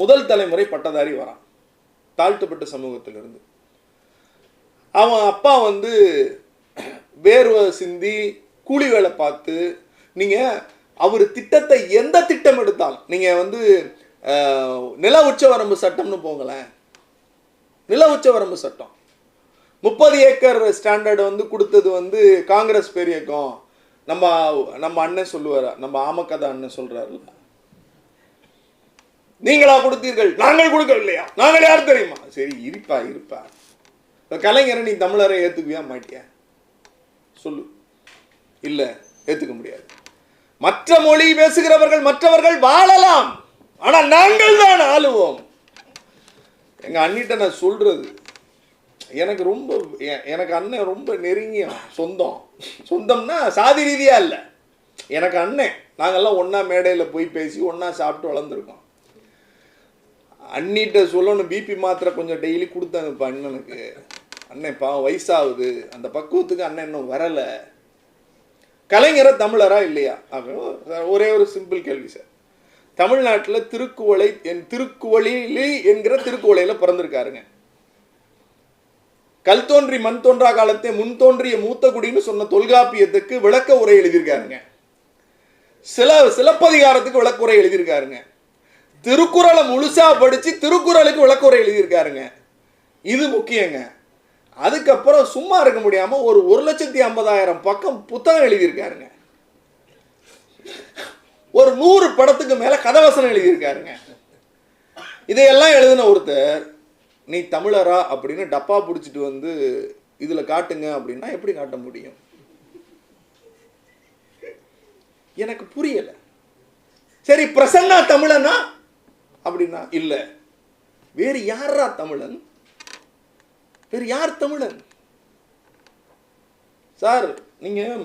முதல் தலைமுறை பட்டதாரி வரான். தாழ்த்தப்பட்ட சமூகத்திலிருந்து. அவன் அப்பா வந்து வேர்வை சிந்தி கூலி வேலை பார்த்து நீங்கள் அவர் திட்டத்தை எந்த திட்டம் எடுத்தாலும் நீங்கள் வந்து நில உச்சவரம்பு சட்டம்னு போங்களேன். நில உச்சவரம்பு சட்டம். முப்பது ஏக்கர் ஸ்டாண்டர்டு வந்து கொடுத்தது வந்து காங்கிரஸ் பெரியக்கம். நம்ம நம்ம அண்ணன் சொல்லுவார் நம்ம ஆமக்கதா அண்ணன் சொல்கிறாருல்ல நீங்களா கொடுத்தீர்கள்? நாங்கள் கொடுக்கவில்லையா? நாங்கள் யார் தெரியுமா? சரி இருப்பா இருப்பா. இப்ப கலைஞரை நீ தமிழரை ஏற்றுக்குவியா மாட்டியா? சொல்லு. இல்லை ஏற்றுக்க முடியாது. மற்ற மொழி பேசுகிறவர்கள் மற்றவர்கள் வாழலாம். ஆனால் நாங்கள் தான் ஆளுவோம். எங்க அண்ணிட்ட நான் சொல்றது எனக்கு ரொம்ப எனக்கு அண்ணன் ரொம்ப நெருங்கிய சொந்தம். சொந்தம்னா சாதி ரீதியா இல்லை. எனக்கு அண்ணன். நாங்கெல்லாம் ஒன்றா மேடையில் போய் பேசி ஒன்றா சாப்பிட்டு வளர்ந்துருக்கோம். அண்ணிட்ட சொல்லணும் பிபி மாத்திரை கொஞ்சம் டெய்லி கொடுத்தாங்க இப்போ அண்ணனுக்கு. அண்ணன் பாவம் வயசாகுது. அந்த பக்குவத்துக்கு அண்ணன் இன்னும் வரலை. கலைஞரை தமிழரா இல்லையா? ஆக ஒரே ஒரு சிம்பிள் கேள்வி சார் தமிழ்நாட்டில் திருக்குவளை என் திருக்குவளிலே என்கிற திருக்குவளையில் பிறந்திருக்காருங்க. கல் தோன்றி மண் தோன்றா காலத்தை முன் தோன்றிய மூத்த குடின்னு சொன்ன தொல்காப்பியத்துக்கு விளக்க உரை எழுதியிருக்காருங்க. சில சிலப்பதிகாரத்துக்கு விளக்க உரை எழுதியிருக்காருங்க. திருக்குறளை முழுசாக படித்து திருக்குறளுக்கு விளக்குறை எழுதியிருக்காருங்க. இது முக்கியங்க. அதுக்கப்புறம் சும்மா இருக்க முடியாமல் ஒரு ஒரு லட்சத்தி ஐம்பதாயிரம் பக்கம் புத்தகம் எழுதியிருக்காருங்க. ஒரு நூறு படத்துக்கு மேலே கதவசனம் எழுதியிருக்காருங்க. இதையெல்லாம் எழுதின ஒருத்தர் நீ தமிழரா? அப்படின்னு டப்பா பிடிச்சிட்டு வந்து இதில் காட்டுங்க அப்படின்னா எப்படி காட்ட முடியும்? எனக்கு புரியலை. சரி பிரசன்னா தமிழனா? அப்படின்னா இல்ல. வேறு யாரா தமிழன்? வேறு யார் தமிழன்? சார் நீங்க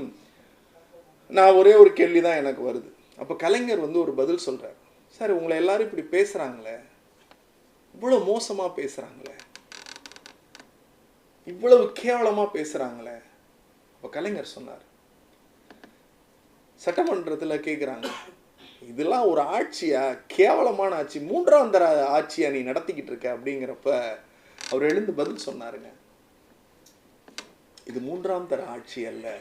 நான் ஒரே ஒரு கேள்வி தான் எனக்கு வருது. அப்ப கலைஞர் வந்து ஒரு பதில் சொல்கிறார் சார் உங்களை எல்லாரும் இப்படி பேசுறாங்களே? இவ்வளவு மோசமா பேசுறாங்களே? இவ்வளவு கேவலமா பேசுறாங்களே? அப்ப கலைஞர் சொன்னார். சட்டமன்றத்துல கேக்குறாங்க. இதெல்லாம் ஒரு ஆட்சியா? கேவலமான ஆட்சி. மூன்றாம் தர ஆட்சியா நீ நடத்திக்கிட்டு இருக்க அப்படிங்கிறப்ப அவர் எழுந்து பதில் சொன்னாருங்க. இது மூன்றாம் தர ஆட்சி அல்ல.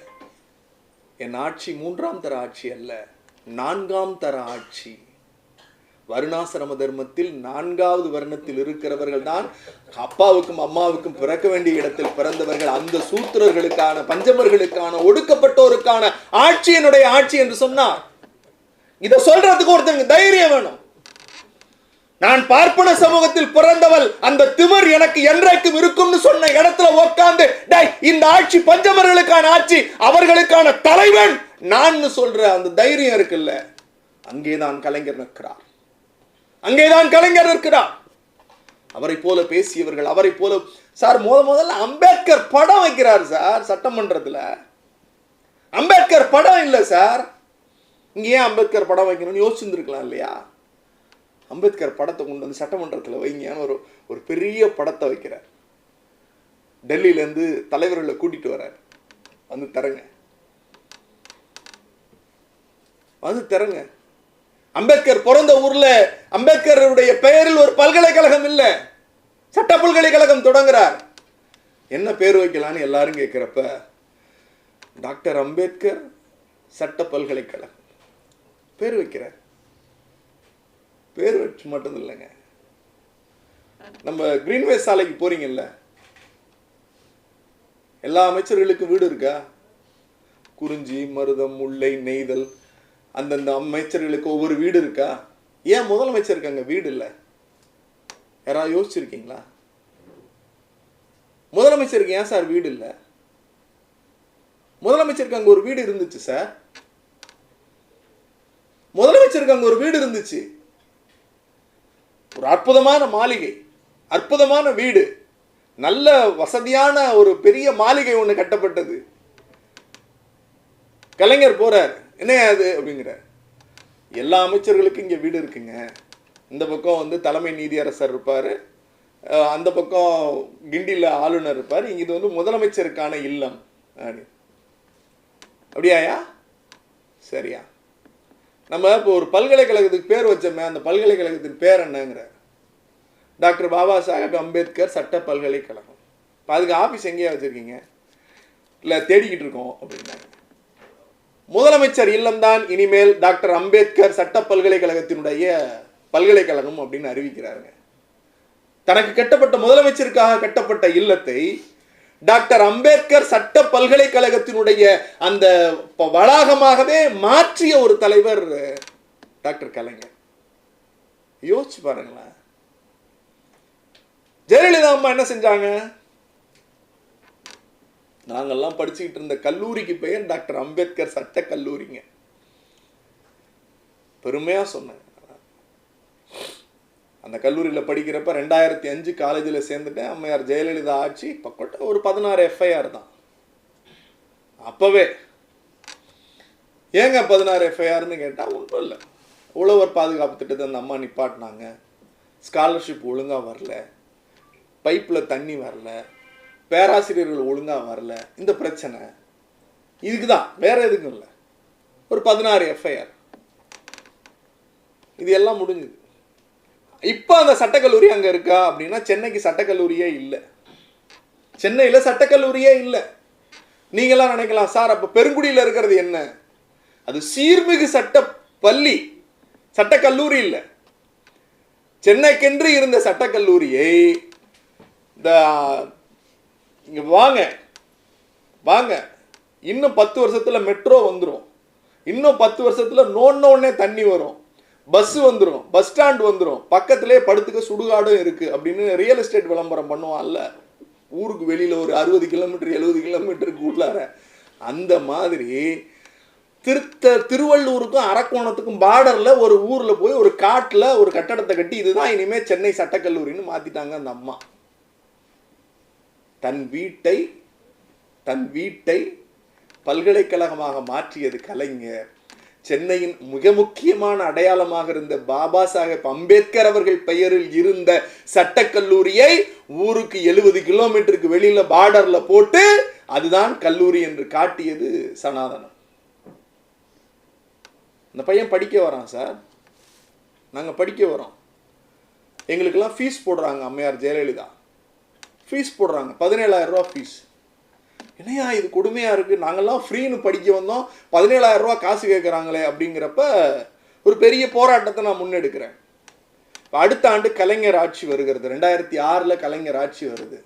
என் ஆட்சி மூன்றாம் தர ஆட்சி அல்ல. நான்காம் தர ஆட்சி. வருணாசிரம தர்மத்தில் நான்காவது வருணத்தில் இருக்கிறவர்கள் தான் அப்பாவுக்கும் அம்மாவுக்கும் பிறக்க வேண்டிய இடத்தில் பிறந்தவர்கள். அந்த சூத்திரர்களுக்கான பஞ்சமர்களுக்கான ஒடுக்கப்பட்டோருக்கான ஆட்சி என்னுடைய ஆட்சி என்று சொன்னார். இதை சொல்றதுக்கு ஒருத்தங்க தைரியம் வேணும். நான் பார்ப்பன சமூகத்தில் பிறந்தவள் அந்த திமிர் எனக்கு என்றைக்கும் இருக்கும்னு சொன்ன இடத்துல உட்கார்ந்து டேய் இந்த ஆட்சி பஞ்சமர்களுக்கான ஆட்சி அவர்களுக்கான தலைவன் நான் சொல்ற அந்த தைரியம் இருக்குல்ல. அங்கேதான் கலைஞர் நிற்கிறார். அங்கேதான் கலைஞர் இருக்கிறார் அவரை போல பேசியவர்கள் அவரை போல சார் முத முதல்ல அம்பேத்கர் படம் வைக்கிறார் சார் சட்டமன்றத்தில். அம்பேத்கர் படம் இல்லை சார். இங்கே ஏன் அம்பேத்கர் படம் வைக்கணும்னு யோசிச்சுருக்கலாம் இல்லையா? அம்பேத்கர் படத்தை கொண்டு வந்து சட்டமன்றத்தில் வைங்கன்னு ஒரு ஒரு பெரிய படத்தை வைக்கிறார். டெல்லியிலேருந்து தலைவர்களை கூட்டிகிட்டு வர்றார். வந்து தரங்க வந்து தரங்க அம்பேத்கர் பிறந்த ஊரில் அம்பேத்கருடைய பெயரில் ஒரு பல்கலைக்கழகம் இல்லை. சட்ட பல்கலைக்கழகம் தொடங்குறார். என்ன பேர் வைக்கலான்னு எல்லாரும் கேட்குறப்ப டாக்டர் அம்பேத்கர் சட்ட பல்கலைக்கழகம். பேர் வைக்கிறார் பேர் வச்சு மட்டும் இல்லைங்க. நம்ம கிரீன்வே சாலைக்கு போறீங்கல்ல? எல்லா அமைச்சர்களுக்கும் வீடு இருக்கா? குறிஞ்சி மருதம் முல்லை நெய்தல் அந்தந்த அமைச்சர்களுக்கு ஒவ்வொரு வீடு இருக்கா? ஏன் முதலமைச்சருக்கு அங்க வீடு இல்லை. யாராவது யோசிச்சிருக்கீங்களா? முதலமைச்சருக்கு ஏன் சார் வீடு இல்லை? முதலமைச்சருக்கு அங்க ஒரு வீடு இருந்துச்சு சார். பேருக்கு அங்கே ஒரு வீடு இருந்துச்சு. ஒரு அற்புதமான மாளிகை அற்புதமான வீடு நல்ல வசதியான ஒரு பெரிய மாளிகை ஒன்று கட்டப்பட்டது. கலைஞர் போறார் என்ன அது அப்படிங்கிறார். எல்லா அமைச்சர்களுக்கும் இங்கே வீடு இருக்குங்க. இந்த பக்கம் வந்து தலைமை நீதியரசர் இருப்பார். அந்த பக்கம் கிண்டியில் ஆளுநர் இருப்பார். இங்கே இது வந்து முதலமைச்சருக்கான இல்லம். அப்படி. அப்படியாயா? சரியா. நம்ம இப்போ ஒரு பல்கலைக்கழகத்துக்கு பேர் வச்சோமே அந்த பல்கலைக்கழகத்தின் பேர் என்னங்கிற டாக்டர் பாபா சாஹேப் அம்பேத்கர் சட்ட பல்கலைக்கழகம். இப்போ அதுக்கு ஆஃபீஸ் எங்கேயா வச்சுருக்கீங்க? இல்லை தேடிக்கிட்டு இருக்கோம் அப்படின்னாங்க முதலமைச்சர் இல்லம்தான் இனிமேல் டாக்டர் அம்பேத்கர் சட்ட பல்கலைக்கழகத்தினுடைய பல்கலைக்கழகம் அப்படின்னு அறிவிக்கிறாருங்க. தனக்கு கட்டப்பட்ட முதலமைச்சருக்காக கட்டப்பட்ட இல்லத்தை டாக்டர் அம்பேத்கர் சட்ட பல்கலைக்கழகத்தினுடைய அந்த வளாகமாகவே மாற்றிய ஒரு தலைவர் டாக்டர் கலைஞர். யோசிச்சு பாருங்களேன். ஜெயலலிதா அம்மா என்ன செஞ்சாங்க? நாங்கெல்லாம் படிச்சுக்கிட்டு இருந்த கல்லூரிக்கு பெயர் டாக்டர் அம்பேத்கர் சட்ட கல்லூரிங்க. பெருமையா சொன்னேன். அந்த கல்லூரியில் படிக்கிறப்ப ரெண்டாயிரத்தி அஞ்சு காலேஜில் சேர்ந்துட்டேன். அம்மையார் ஜெயலலிதா ஆட்சி பக்கோட்ட ஒரு பதினாறு எஃப்ஐஆர் தான். அப்போவே ஏங்க பதினாறு எஃப்ஐஆர்னு கேட்டால் ஒன்றும் இல்லை. உழவர் பாதுகாப்பு திட்டத்தை அந்த அம்மா நிப்பாட்டினாங்க. ஸ்காலர்ஷிப் ஒழுங்காக வரல. பைப்பில் தண்ணி வரல. பேராசிரியர்கள் ஒழுங்காக வரல. இந்த பிரச்சனை. இதுக்கு தான் வேற எதுக்கும் இல்லை. ஒரு பதினாறு எஃப்ஐஆர் இது எல்லாம் முடிஞ்சுது. இப்போ அந்த சட்டக்கல்லூரி அங்கே இருக்கா அப்படின்னா சென்னைக்கு சட்டக்கல்லூரியே இல்லை. சென்னையில் சட்டக்கல்லூரியே இல்லை. நீங்களாம் நினைக்கலாம் சார் அப்போ பெருங்குடியில் இருக்கிறது என்ன? அது சீர்மிகு சட்ட பள்ளி சட்டக்கல்லூரி இல்லை. சென்னைக்கென்று இருந்த சட்டக்கல்லூரியை இந்த இங்கே வாங்க வாங்க. இன்னும் பத்து வருஷத்தில் மெட்ரோ வந்துடும் இன்னும் பத்து வருஷத்தில் நோன்ன உடனே தண்ணி வரும். பஸ் வந்துடும் பஸ் ஸ்டாண்ட் வந்துடும் பக்கத்திலே படுத்துக்க சுடுகாடும் இருக்கு அப்படின்னு ரியல் எஸ்டேட் விளம்பரம் பண்ணுவான்ல. ஊருக்கு வெளியில ஒரு அறுபது கிலோமீட்டர் எழுபது கிலோமீட்டருக்கு உள்ளார. அந்த மாதிரி திருத்த திருவள்ளூருக்கும் அரக்கோணத்துக்கும் பார்டர்ல ஒரு ஊர்ல போய் ஒரு காட்டுல ஒரு கட்டடத்தை கட்டி இதுதான் இனிமே சென்னை சட்டக்கல்லூரின்னு மாத்திட்டாங்க அந்த அம்மா. தன் வீட்டை தன் வீட்டை பல்கலைக்கழகமாக மாற்றியது கலைஞர். சென்னையின் மிக முக்கியமான அடையாளமாக இருந்த பாபா சாஹேப் அம்பேத்கர் அவர்கள் பெயரில் இருந்த சட்டக்கல்லூரியை ஊருக்கு எழுபது கிலோமீட்டருக்கு வெளியில பார்டர்ல போட்டு அதுதான் கல்லூரி என்று காட்டியது சனாதனம். இந்த பையன் படிக்க வரான் சார். நாங்கள் படிக்க வரோம். எங்களுக்கெல்லாம் ஃபீஸ் போடுறாங்க அம்மையார் ஜெயலலிதா. ஃபீஸ் போடுறாங்க. பதினேழாயிரம் ரூபா ஃபீஸ் என்னையா இது கொடுமையாக இருக்குது நாங்கள்லாம் ஃப்ரீன்னு படிக்க வந்தோம். பதினேழாயிரரூபா காசு கேட்குறாங்களே அப்படிங்கிறப்ப ஒரு பெரிய போராட்டத்தை நான் முன்னெடுக்கிறேன். இப்போ அடுத்த ஆண்டு கலைஞர் ஆட்சி வருகிறது. ரெண்டாயிரத்தி ஆறில் கலைஞர் ஆட்சி வருது.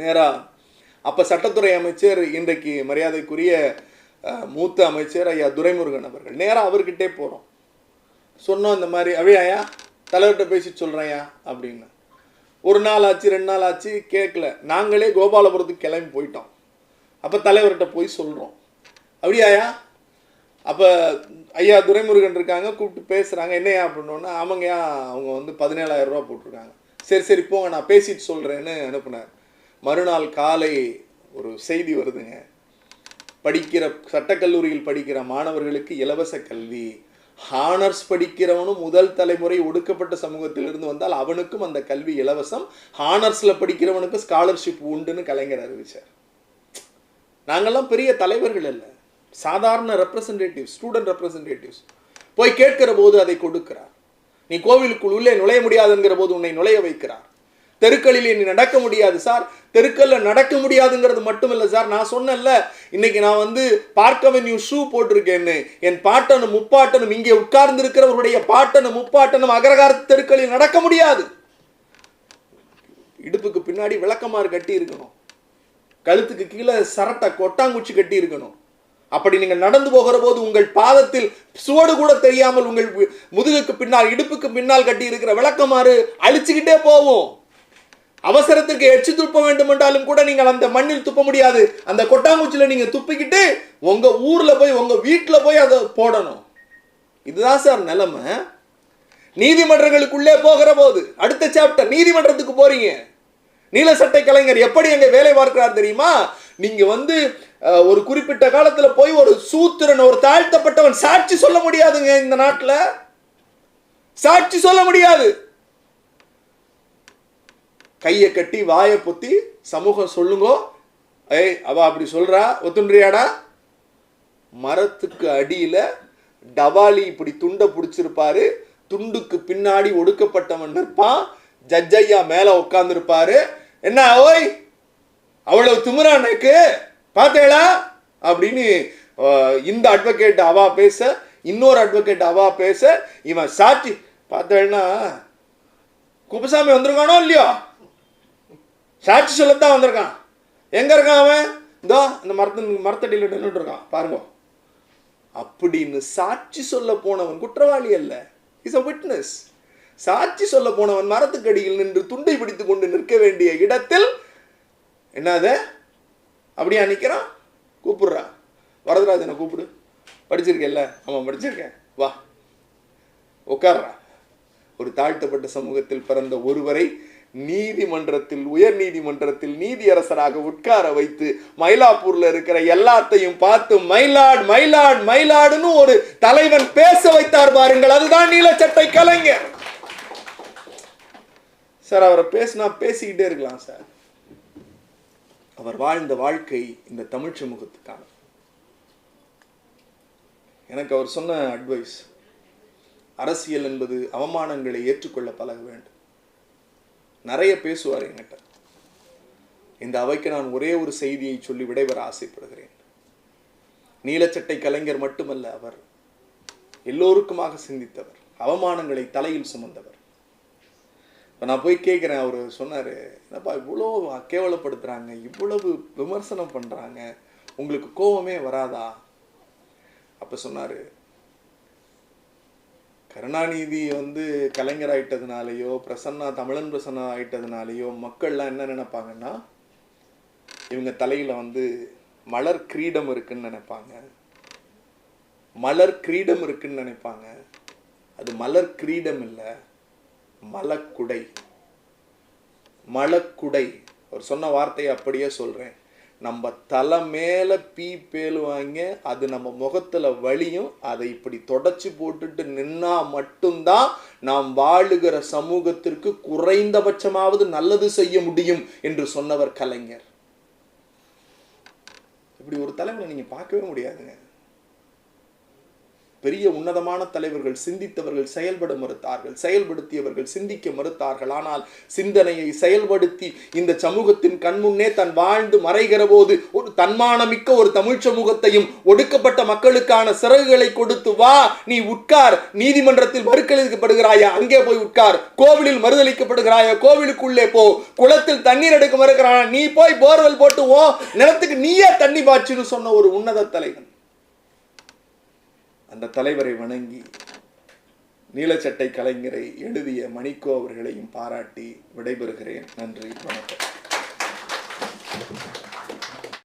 நேரா அப்போ சட்டத்துறை அமைச்சர் இன்றைக்கு மரியாதைக்குரிய மூத்த அமைச்சர் ஐயா துரைமுருகன் அவர்கள். நேராக அவர்கிட்டே போகிறோம் சொன்னோம் இந்த மாதிரி அப்படியாயா தலைவர்கிட்ட பேசி சொல்கிறேயா அப்படின்னு. ஒரு நாள் ஆச்சு ரெண்டு நாள் ஆச்சு கேட்கல நாங்களே கோபாலபுரத்துக்கு கிளம்பி போயிட்டோம். அப்போ தலைவர்கிட்ட போய் சொல்கிறோம் அப்படியாயா அப்போ ஐயா துரைமுருகன் இருக்காங்க கூப்பிட்டு பேசுகிறாங்க என்னையா அப்படின்னோன்னா ஆமாங்கய்யா அவங்க வந்து பதினேழாயிரம் ரூபா போட்டிருக்காங்க. சரி சரி போங்க நான் பேசிட்டு சொல்கிறேன்னு அனுப்புனார். மறுநாள் காலை ஒரு செய்தி வருதுங்க. படிக்கிற சட்டக்கல்லூரியில் படிக்கிற மாணவர்களுக்கு இலவச கல்வி. ஹானர்ஸ் படிக்கிறவனும் முதல் தலைமுறை ஒடுக்கப்பட்ட சமூகத்திலிருந்து வந்தால் அவனுக்கும் அந்த கல்வி இலவசம். ஹானர்ஸில் படிக்கிறவனுக்கு ஸ்காலர்ஷிப் உண்டுன்னு கலைஞர் அறிவிச்சார். நாங்கெல்லாம் பெரிய தலைவர்கள் அல்ல. சாதாரண ரெப்ரசன்டேட்டிவ் ஸ்டூடெண்ட் ரெப்ரசன்டேட்டிவ்ஸ் போய் கேட்கிற போது அதை கொடுக்கிறார். நீ கோவிலுக்குள் உள்ளே நுழைய முடியாதுங்கிற போது உன்னை நுழைய வைக்கிறார். தெருக்களில் நீ நடக்க முடியாது சார். தெருக்களில் நடக்க முடியாதுங்கிறது மட்டும் இல்லை சார். நான் சொன்னேன்ல இன்னைக்கு நான் வந்து பார்க்கவென்யூ ஷூ போட்டிருக்கேன்னு. என் பாட்டனும் முப்பாட்டனும் இங்கே உட்கார்ந்து இருக்கிறவருடைய பாட்டனும் முப்பாட்டனும் அகரகார தெருக்களில் நடக்க முடியாது. இடுப்புக்கு பின்னாடி விளக்கமாறு கட்டி இருக்கணும் கழுத்துக்கு கீழே சரட்டை கொட்டாங்குச்சி கட்டி இருக்கணும் அப்படி நீங்கள் நடந்து போகிற போது உங்கள் பாதத்தில் சுவடு கூட தெரியாமல் உங்கள் முதுகுக்கு பின்னால் இடுப்புக்கு பின்னால் கட்டி இருக்கிற விளக்கமாறு அழிச்சுக்கிட்டே போவோம். அவசரத்துக்கு எச்சு துப்ப வேண்டும் என்றாலும் கூட நீங்கள் அந்த மண்ணில் துப்ப முடியாது. அந்த கொட்டாங்குச்சியில் நீங்கள் துப்பிக்கிட்டு உங்கள் ஊரில் போய் உங்கள் வீட்டில் போய் அதை போடணும். இதுதான் சார் நிலைமை. நீதிமன்றங்களுக்குள்ளே போகிற போது அடுத்த சாப்டர் நீதிமன்றத்துக்கு போறீங்க. நீல சட்டை கலைஞர் எப்படி அங்கே வேலை பார்க்கிறார் தெரியுமா? நீங்க வந்து ஒரு குறிப்பிட்ட காலத்தில் போய் ஒரு சூத்திரன் ஒரு தாழ்த்தப்பட்டவன் சாட்சி சொல்ல முடியாதுங்க இந்த நாட்டில். சாட்சி சொல்ல முடியாது. கையை கட்டி வாயை பொத்தி சமூகம் சொல்லுங்க. ஏய் அவ அப்படி சொல்றா ஒத்துன்றியாடா? மரத்துக்கு அடியில டவாலி இப்படி துண்டை பிடிச்சிருப்பாரு. துண்டுக்கு பின்னாடி ஒடுக்கப்பட்டவன் நிற்பான். ஜட்ஜையா மேல உட்காந்துருப்பாரு என்ன ஓய் அவ்வளவு திமிரா பார்த்தேளா? அப்படின்னு இந்த அட்வொகேட் அவா பேச இன்னொரு அட்வொகேட் அவா பேச இவன் சாட்சி பார்த்தேன்னா குப்பசாமி வந்திருக்கானோ இல்லையோ? சாட்சி சொல்லத்தான் வந்திருக்கான். எங்கே இருக்கான் அவன்? இதோ இந்த மரத்து மரத்தடியில் நின்றுட்டு இருக்கான். பாருங்க. அப்படின்னு சாட்சி சொல்ல போனவன் குற்றவாளி அல்ல. இஸ் அ விட்னஸ் சாட்சி சொல்ல போனவன் மரத்துக்கடியில் நின்று துண்டை பிடித்து கொண்டு நிற்க வேண்டிய இடத்தில் என்னது? அப்படியா நிற்கிறான் கூப்பிடுறா. வரதராஜனை கூப்பிடு. படிச்சிருக்கேல்ல? ஆமாம் படிச்சிருக்கேன். வா. உட்கார்றா. ஒரு தாழ்த்தப்பட்ட சமூகத்தில் பிறந்த ஒருவரை நீதிமன்றத்தில் உயர் நீதிமன்றத்தில் நீதியரசராக உட்கார வைத்து மயிலாப்பூர்ல இருக்கிற எல்லாத்தையும் பார்த்து மயிலாட் மயிலாட் மயிலாடுன்னு ஒரு தலைவன் பேச வைத்தார் பாருங்கள் அதுதான் நீலச்சட்டை கலைஞர். சார் அவரை பேசினா பேசிக்கிட்டே இருக்கலாம் சார். அவர் வாழ்ந்த வாழ்க்கை இந்த தமிழ் சமூகத்துக்கான. எனக்கு அவர் சொன்ன அட்வைஸ் அரசியல் என்பது அவமானங்களை ஏற்றுக்கொள்ள பழக வேண்டும். நிறைய பேசுவார் என்கிட்ட. இந்த அவைக்கு நான் ஒரே ஒரு செய்தியை சொல்லி விடைபெற ஆசைப்படுகிறேன். நீலச்சட்டை கலைஞர் மட்டுமல்ல அவர் எல்லோருக்குமாக சிந்தித்தவர் அவமானங்களை தலையில் சுமந்தவர். இப்போ நான் போய் கேட்குறேன் அவர் சொன்னார் என்னப்பா இவ்வளோ கேவலப்படுத்துகிறாங்க இவ்வளவு விமர்சனம் பண்ணுறாங்க உங்களுக்கு கோபமே வராதா? அப்போ சொன்னார் கருணாநிதி வந்து கலைஞர் ஆயிட்டதுனாலயோ பிரசன்னா தமிழன் பிரசன்னா ஆயிட்டதுனாலயோ மக்கள்லாம் என்ன நினைப்பாங்கன்னா இவங்க தலையில் வந்து மலர் கிரீடம் இருக்குன்னு நினைப்பாங்க. மலர் கிரீடம் இருக்குன்னு நினைப்பாங்க. அது மலர் கிரீடம் இல்லை மலக்குடை. மலக்குடை. அவர் சொன்ன வார்த்தையை அப்படியே சொல்கிறேன் நம்ம தலை மேலே பீ பேலுவாங்க அது நம்ம முகத்தில் வழியும் அதை இப்படி தொடச்சி போட்டுட்டு நின்னா மட்டும்தான் நாம் வாழுகிற சமூகத்திற்கு குறைந்தபட்சமாவது நல்லது செய்ய முடியும் என்று சொன்னவர் கலைஞர். இப்படி ஒரு தலைமுறை நீங்கள் பார்க்கவே முடியாதுங்க. பெரிய உன்னதமான தலைவர்கள் சிந்தித்தவர்கள் செயல்பட மறுத்தார்கள். செயல்படுத்தியவர்கள் சிந்திக்க மறுத்தார்கள். ஆனால் சிந்தனையை செயல்படுத்தி இந்த சமூகத்தின் கண்முன்னே தன் வாழ்ந்து மறைகிற போது ஒரு தன்மானமிக்க ஒரு தமிழ் சமூகத்தையும் ஒடுக்கப்பட்ட மக்களுக்கான சிறகுகளை கொடுத்து வா நீ உட்கார். நீதிமன்றத்தில் மறுக்களிக்கப்படுகிறாயா அங்கே போய் உட்கார். கோவிலில் மறுதளிக்கப்படுகிறாயா? கோவிலுக்குள்ளே போ. குளத்தில் தண்ணீர் எடுக்க மறுக்கிறானா? நீ போய் போர்வெல் போட்டு ஓ நிலத்துக்கு நீயே தண்ணி பாய்ச்சுன்னு சொன்ன ஒரு உன்னத தலைவன். அந்த தலைவரை வணங்கி நீலச்சட்டை கலைஞரை எழுதிய மணிக்கோ அவர்களையும் பாராட்டி விடைபெறுகிறேன். நன்றி வணக்கம்.